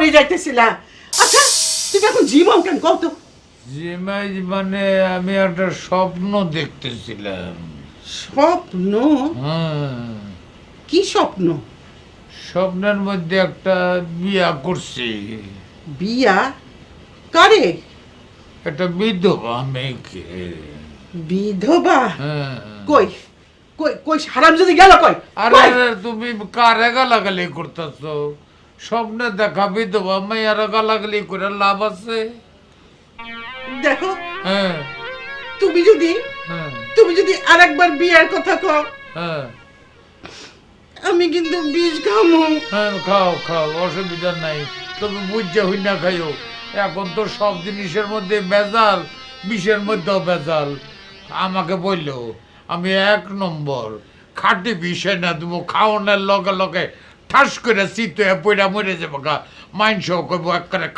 পড়ে যাইতেছিলাম আচ্ছা তুমি এখন জিমাও কেন? কত জিমাইজ মানে আমি একটা স্বপ্ন দেখতেছিলাম। স্বপ্ন? হ্যাঁ। কি স্বপ্ন? স্বপ্নের মধ্যে একটা বিয়া করছি। বিয়া? কারে? একটা বিধবা মেয়েকে। বিধবা? হ্যাঁ। কই কই কই হারাম যদি গেল কই? আরে তুমি কারে গালাগালি করতেছ। স্বপ্নে দেখা বিধবা মেয়েরা গালাগালি করে লাভ আছে? দেখো হ্যাঁ। তুমি যদি হ্যাঁ। তুমি যদি আরেকবার বিয়ের কথা কও হ্যাঁ। আমি কিন্তু বীজ খামু। হ্যাঁ খাও খাও অসুবিধা নাই। তবে বুঝছে হই না খাইও। এখন তো সব জিনিসের মধ্যে ভেজাল বিষের মধ্যেও বেজাল। আমাকে বলল আমি এক নম্বর খাটি বিষয় না দেবো খাওয়ানোর লগে লগে ঠাস করে চিতে পয়রা মরে যাব গা। মাইন্স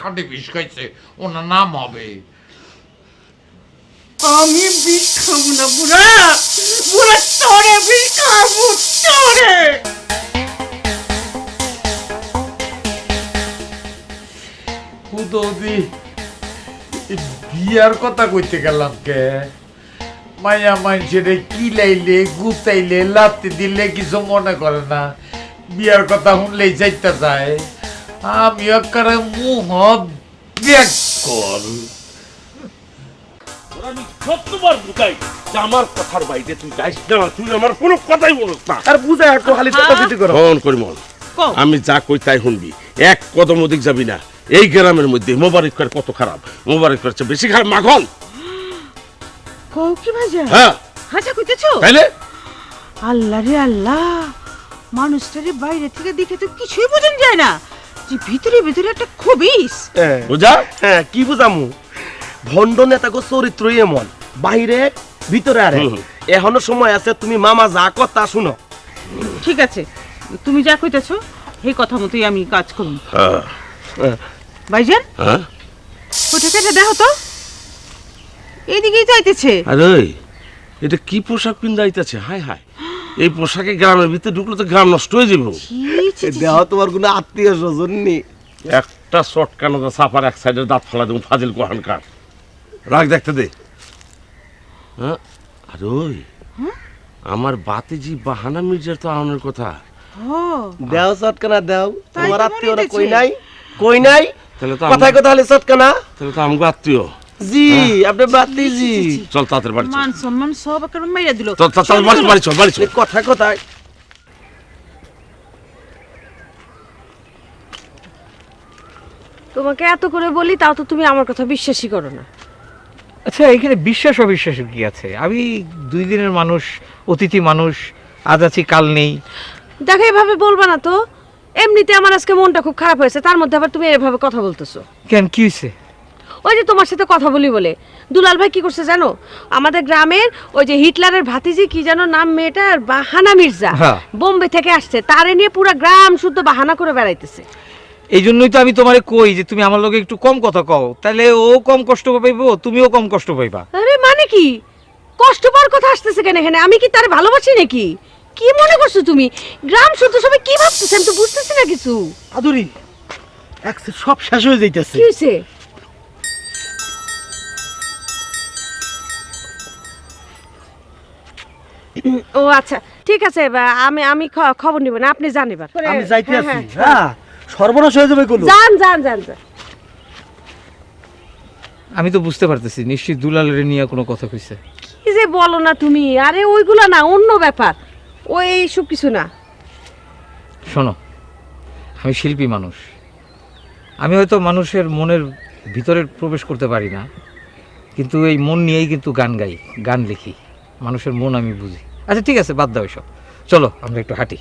খাটি বিষ খাইছে ওনার নাম হবে। আমি বীজ খাব না বুড়া বুড়া তোরে বীজ খাব তোরে। হুদি বিয়ার কথা কইতে গেলাম কে? মায়া মানুষের কিলাইলে গুতাইলে লাত্তি দিলে কিছু মনে করে না। বিয়ার কথা শুনলেই যাইতে যায় আমি একেবারে মুহ ব্যাগ কর। আমি সত্যবার বুঝাই যে আমার কথার বাইরে তুই যাইস না তুই আমার কোনো কথাই বলিস না। আর বুঝা একটু খালি চেষ্টা করো। ফোন করি মন আমি যা কই তাই শুনবি। এক কদম অধিক যাবি না। এই গ্রামের মধ্যে মোবারক করে কত খারাপ। মোবারক করছে বেশি খারাপ মাখন। কও কি ভাইজা হ্যাঁ। হাজা কইতেছো? তাইলে? আল্লাহ রে আল্লাহ। মানুষটারে বাইরে থেকে দেখে তো কিছুই বোঝান যায় না। যে ভিতরে ভিতরে একটা খবিস। বুঝা? হ্যাঁ কি বুঝামু? ভণ্ড নেতাগো চরিত্র এমন। বাইরে ভিতরে আরে। এখনও সময় আছে তুমি মামা যা কথা শুনো। ঠিক আছে তুমি যা কইতেছো এই কথা মতোই আমি কাজ করুন হ্যাঁ। ভাইজান? হ্যাঁ? ওটা কেটে দেখো তো। এইদিকেই যাইতেছে। আরে এটা কি পোশাক পিন্দাইতেছে হায় হায়। এই পোশাকে গ্রামের ভিতরে ঢুকলে তো গ্রাম নষ্ট হয়ে যাবে। ছি, ছি, ছি, দেহ তোমার কোনো আত্মীয় স্বজন নেই। একটা শটকানো সাফার এক সাইডের দাঁত ফেলা দেবো ফাজিল কোহানকার রাগ দেখতে দে। হ্যাঁ? আরে ওই আমার বাতিজি বাহানা মির্জার তো আনার কথা। ও, দেও চটকানা দেও তোমার তো আত্মীয়রা কই নাই? কই নাই? তাহলে তো কথায় কথা হলে চটকানা তাহলে তো আমগো আত্মীয়। জি আপনি বাতি জি। চল তাড়াতাড়ি বাড়ি মান সম্মান সব একেবারে মাইরা দিল। চল চল, বাড়ি বাড়ি চল বাড়ি চল। কথা কথায়? তোমাকে এত করে বলি তাও তো তুমি আমার কথা বিশ্বাসই করো না। আচ্ছা এখানে বিশ্বাস অবিশ্বাসের কি আছে? আমি দুই দিনের মানুষ অতিথি মানুষ আজ আছি কাল নেই। দেখো এভাবে বলবা না তো। এমনিতে আমার আজকে মনটা খুব খারাপ হয়েছে তার মধ্যে আবার তুমি এভাবে কথা বলতেছো। কেন কি হয়েছে? ওই যে তোমার সাথে কথা বলি বলে। দুলাল ভাই কি করছে জানো? আমাদের গ্রামের ওই যে হিটলারের ভাতিজি কি যেন নাম মেয়েটার বাহানা মির্জা হ্যাঁ। বোম্বে থেকে আসছে। তারে নিয়ে পুরো গ্রাম শুদ্ধ বাহানা করে বেড়াইতেছে। এই জন্যই তো আমি তোমারে কই যে তুমি আমার লগে একটু কম কথা কও। তাহলে ও কম কষ্ট পাইবো তুমিও কম কষ্ট পাইবা। আরে মানে কি? কষ্ট পাওয়ার কথা আসতেছে কেন এখানে? আমি কি তারে ভালোবাসি নাকি? কি মনে করছ তুমি? গ্রাম শুদ্ধ সবাই কি ভাবতেছে? আমি তো বুঝতেছি না কিছু। আদুরি এক সব শেষ হয়ে যাইতেছে। কি হয়েছে ও আচ্ছা ঠিক আছে আমি আমি খ- খবর নিব না আপনি জান এবার। আমি যাইতে হ্যাঁ, আছি হ্যাঁ। হ্যাঁ সর্বনাশ হয়ে যাবে কলু। যান যান যান। আমি তো বুঝতে পারতেছি নিশ্চয়ই দুলালের নিয়ে কোনো কথা কইছে। কি যে বলো না তুমি? আরে ওইগুলো না অন্য ব্যাপার। ওই সব কিছু না। শোনো আমি শিল্পী মানুষ। আমি হয়তো মানুষের মনের ভিতরে প্রবেশ করতে পারি না কিন্তু এই মন নিয়েই কিন্তু গান গাই গান লিখি। মানুষের মন আমি বুঝি। আচ্ছা ঠিক আছে বাদ দাও এসব। চলো আমরা একটু হাঁটি।